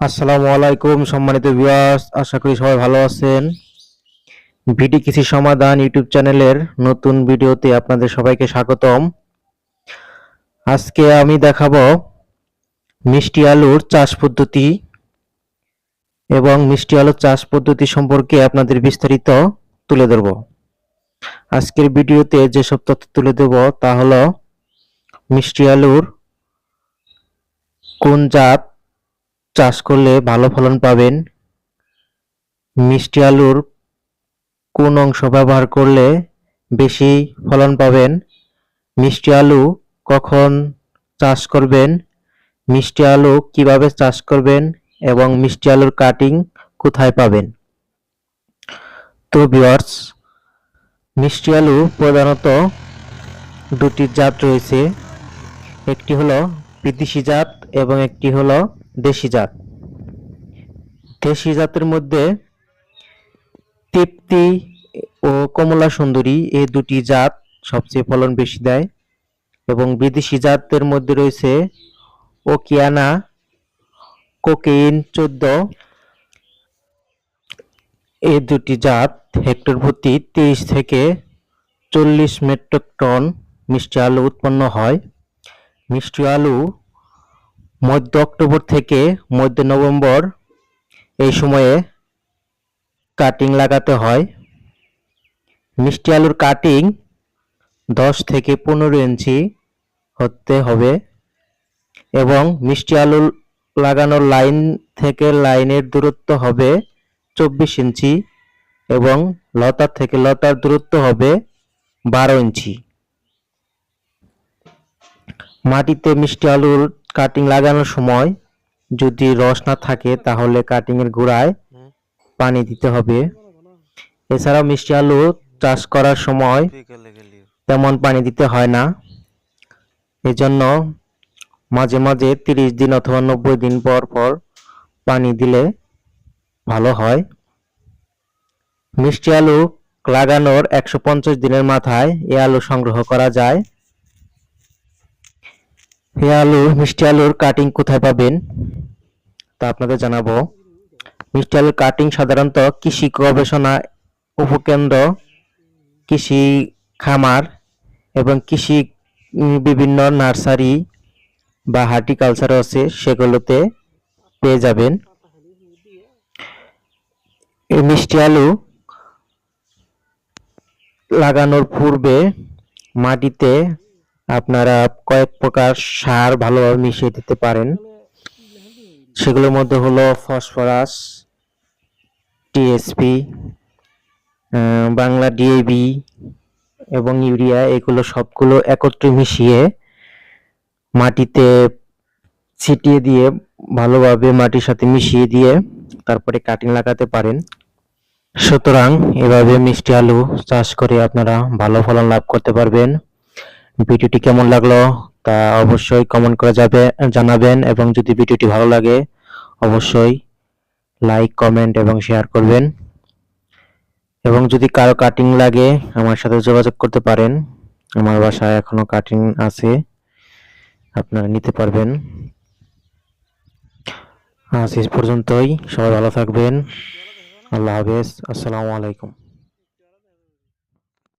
আসসালামু আলাইকুম, সম্মানিত ভিউয়ার্স, আশা করি সবাই ভালো আছেন। বিডি কৃষি সমাধান ইউটিউব চ্যানেলের নতুন ভিডিওতে আপনাদের সবাইকে স্বাগতম। আজকে আমি দেখাবো মিষ্টি আলুর চাষ পদ্ধতি এবং মিষ্টি আলুর চাষ পদ্ধতি সম্পর্কে আপনাদের বিস্তারিত তুলে ধরব। আজকের ভিডিওতে যেসব তথ্য তুলে দেব তা হলো মিষ্টি আলুর কোন জাত চাষ করলে ভালো ফলন পাবেন। মিষ্টি আলুর কোন অংশ ব্যবহার করলে বেশি ফলন পাবেন? মিষ্টি আলু কখন চাষ করবেন? মিষ্টি আলু কীভাবে চাষ করবেন? এবং মিষ্টি আলুর কাটিং কোথায় পাবেন? তো ভিউয়ার্স, মিষ্টি আলু প্রধানত দুটি জাত রয়েছে। একটি হলো বিদেশি জাত এবং একটি হলো দেশি জাত। দেশি জাতের মধ্যে তৃপ্তি ও কমলা সুন্দরী এই দুটি জাত সবচেয়ে ফলন বেশি দেয় এবং বিদেশি জাতের মধ্যে রয়েছে ওকিয়ানা, কোকেইন চোদ্দ। এই দুটি জাত হেক্টর প্রতি তেইশ থেকে চল্লিশ মেট্রিক টন মিষ্টি আলু উৎপন্ন হয়। মিষ্টি আলু মধ্য অক্টোবর থেকে মধ্য নভেম্বর এই সময়ে কাটিং লাগাতে হয়। মিষ্টি আলুর কাটিং দশ থেকে পনেরো ইঞ্চি হতে হবে এবং মিষ্টি আলু লাগানোর লাইন থেকে লাইনের দূরত্ব হবে চব্বিশ ইঞ্চি এবং লতার থেকে লতার দূরত্ব হবে বারো ইঞ্চি। মাটিতে মিষ্টি আলুর কাটিং লাগানোর সময় যদি রস না থাকে, তাহলে কাটিং এর গোড়ায় পানি দিতে হবে। এছাড়াও মিষ্টি আলু চাষ করার সময় তেমন পানি দিতে হয় না। এজন্য মাঝে মাঝে তিরিশ দিন অথবা নব্বই দিন পর পর পানি দিলে ভালো হয়। মিষ্টি আলু লাগানোর একশো পঞ্চাশ দিনের মাথায় এ আলু সংগ্রহ করা যায়। এই আলু, মিষ্টি আলুর কাটিং কোথায় পাবেন? তা আপনাদের জানাব। মিষ্টি আলুর কাটিং সাধারণত কৃষি গবেষণা উপকেন্দ্র, কৃষি খামার এবং কৃষি বিভিন্ন নার্সারি বা হার্টিকালচার আছে, সেগুলোতে পেয়ে যাবেন। এই মিষ্টি আলু লাগানোর পূর্বে মাটিতে আপনারা কয়েক প্রকার সার ভালোভাবে মিশিয়ে দিতে পারেন। সেগুলোর মধ্যে হলো ফসফরাস, টিএসপি বাংলা ডিএবি এবং ইউরিয়া, এগুলো সবগুলো একত্রে মিশিয়ে মাটিতে ছিটিয়ে দিয়ে ভালোভাবে মাটির সাথে মিশিয়ে দিয়ে তারপরে কাটিং লাগাতে পারেন। সুতরাং এভাবে মিষ্টি আলু চাষ করে আপনারা ভালো ফলন লাভ করতে পারবেন। ভিডিওটি কেমন লাগল তা অবশ্যই কমেন্ট করে যাবে, জানাবেন এবং যদি ভিডিওটি ভালো লাগে, অবশ্যই লাইক কমেন্ট এবং শেয়ার করবেন। এবং যদি কারও কাটিং লাগে, আমার সাথে যোগাযোগ করতে পারেন। আমার বাসায় এখনও কাটিং আছে, আপনারা নিতে পারবেন। আজ পর্যন্তই, সবাই ভালো থাকবেন। আল্লাহ হাফেজ, আসসালামু আলাইকুম।